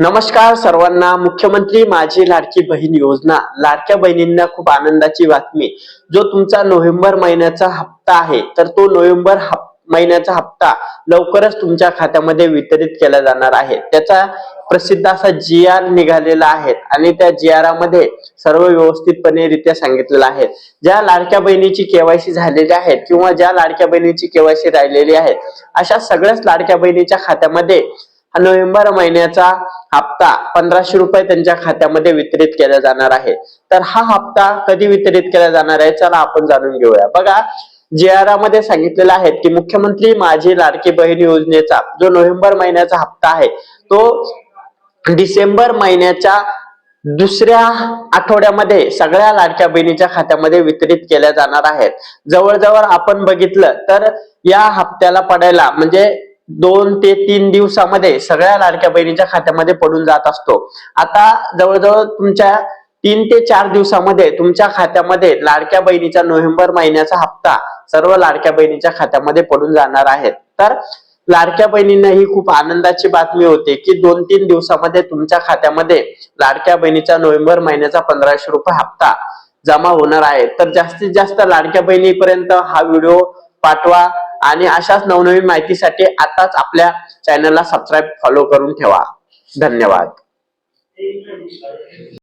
नमस्कार सर्वांना. मुख्यमंत्री माझी लाडकी बहीण योजना. लाडक्या बहिणींना खूप आनंदाची बातमी. जो तुमचा नोव्हेंबर महिन्याचा हप्ता आहे तर तो नोव्हेंबर हप- महिन्याचा हप्ता लवकरच तुमच्या खात्यामध्ये वितरित केला जाणार आहे. त्याचा प्रसिद्ध असा जी आर निघालेला आहे आणि त्या जी मध्ये सर्व व्यवस्थितपणे रित्या सांगितलेलं आहे. ज्या लाडक्या बहिणीची केवायसी झालेली आहे किंवा ज्या लाडक्या बहिणीची केवायसी राहिलेली आहे अशा सगळ्याच लाडक्या बहिणीच्या खात्यामध्ये नोव्हेंबर महिन्याचा हप्ता पंधराशे रुपये त्यांच्या खात्यामध्ये वितरित केला जाणार आहे. तर हा हप्ता कधी वितरित केला जाणार आहे? चला आपण जाणून घेऊया. बघा जे आरमध्ये सांगितलेलं आहे की मुख्यमंत्री माझी लाडकी बहीण योजनेचा जो नोव्हेंबर महिन्याचा हप्ता आहे तो डिसेंबर महिन्याच्या दुसऱ्या आठवड्यामध्ये सगळ्या लाडक्या बहिणीच्या खात्यामध्ये वितरित केल्या जाणार आहेत. जवळजवळ आपण बघितलं तर या हप्त्याला पडायला म्हणजे दोन ते तीन दिवसामध्ये सगळ्या लाडक्या बहिणीच्या खात्यामध्ये पडून जात असतो. आता जवळजवळ तुमच्या तीन ते चार दिवसामध्ये तुमच्या खात्यामध्ये लाडक्या बहिणीचा नोव्हेंबर महिन्याचा हप्ता सर्व लाडक्या बहिणीच्या खात्यामध्ये पडून जाणार आहे. तर लाडक्या बहिणींना ही खूप आनंदाची बातमी होते की दोन तीन दिवसामध्ये तुमच्या खात्यामध्ये लाडक्या बहिणीचा नोव्हेंबर महिन्याचा पंधराशे रुपये हप्ता जमा होणार आहे. तर जास्तीत जास्त लाडक्या बहिणीपर्यंत हा व्हिडिओ पाठवा. आणि अशाच नवनवीन माहितीसाठी आताच आपल्या चॅनलला सबस्क्राईब फॉलो करून ठेवा. धन्यवाद.